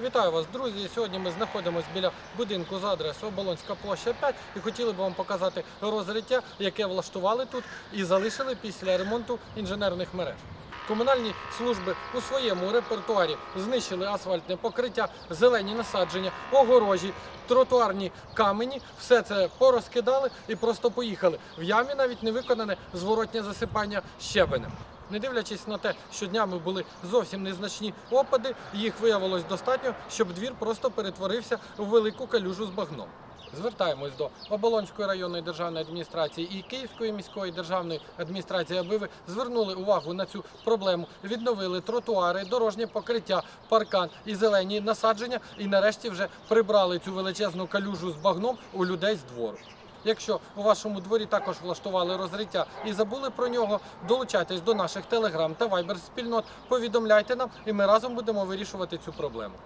Вітаю вас, друзі! Сьогодні ми знаходимося біля будинку за адресою Оболонська площа 5 і хотіли б вам показати розриття, яке влаштували тут і залишили після ремонту інженерних мереж. Комунальні служби у своєму репертуарі знищили асфальтне покриття, зелені насадження, огорожі, тротуарні камені. Все це порозкидали і просто поїхали. В ямі навіть не виконане зворотнє засипання щебенем. Не дивлячись на те, що днями були зовсім незначні опади, їх виявилось достатньо, щоб двір просто перетворився в велику калюжу з багном. Звертаємось до Оболонської районної державної адміністрації і Київської міської державної адміністрації, аби ви звернули увагу на цю проблему, відновили тротуари, дорожнє покриття, паркан і зелені насадження, і нарешті вже прибрали цю величезну калюжу з багном у людей з двору. Якщо у вашому дворі також влаштували розриття і забули про нього, долучайтесь до наших телеграм та вайбер спільнот, повідомляйте нам, і ми разом будемо вирішувати цю проблему.